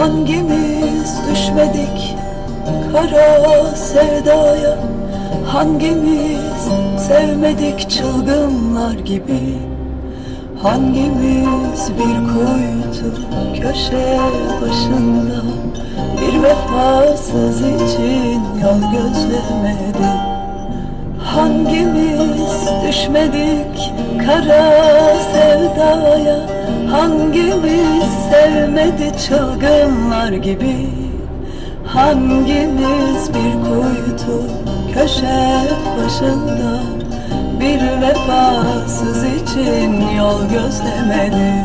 Hangimiz düşmedik kara sevdaya? Hangimiz sevmedik çılgınlar gibi? Hangimiz bir kuytu köşe başında? Bir vefasız için yol gözlemedi Hangimiz düşmedik kara sevdaya? Hangimiz sevmedi çılgınlar gibi? Hangimiz bir kuytu köşe başında? Bir vefasız için yol gözlemedi.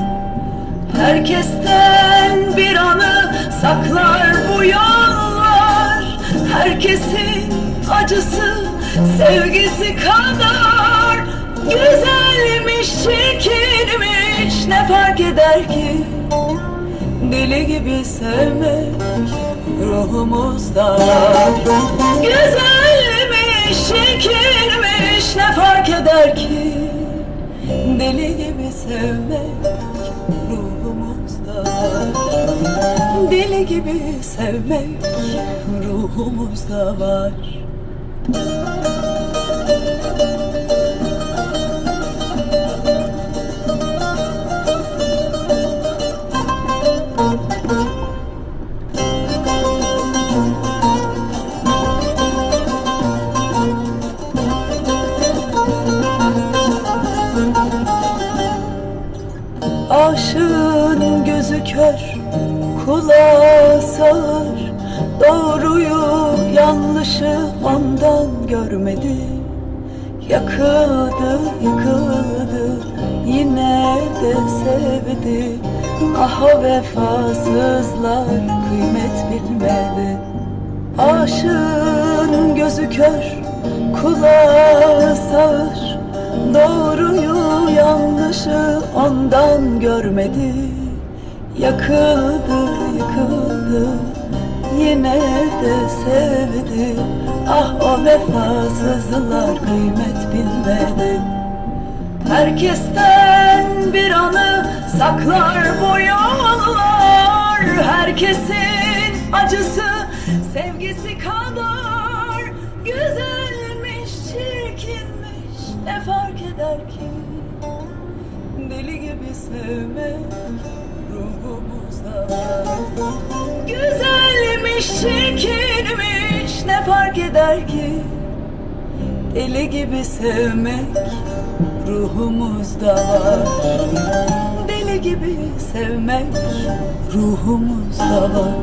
Herkesten bir anı saklar bu yollar. Herkesin acısı sevgisi kadar Güzelmiş çirkinmiş ne fark eder ki? Deli gibi sevmek ruhumuzda. Güzelmiş çirkinmiş ne fark eder ki? Deli gibi sevmek ruhumuzda. Deli gibi sevmek ruhumuzda var Aşığın gözü kör, kulağı sağır. Doğruyu yanlışı ondan görmedi. Yakıldı, yıkıldı, yine de sevdi. Ah vefasızlar kıymet bilmedi. Aşığın gözü kör, kulağı sağır. Doğruyu yanlışı ondan görmedi. Yakıldı, yıkıldı, yine de sevdi. Ah o vefasızlar kıymet bilmedi. Herkesten bir anı saklar bu yollar. Herkesin acısı sevgisi kadar. Güzelmiş, çirkinmiş ne fark eder ki sevmek ruhumuzda. Güzelmiş, çirkinmiş ne fark eder ki? Deli gibi sevmek ruhumuzda var. Deli gibi sevmek ruhumuzda var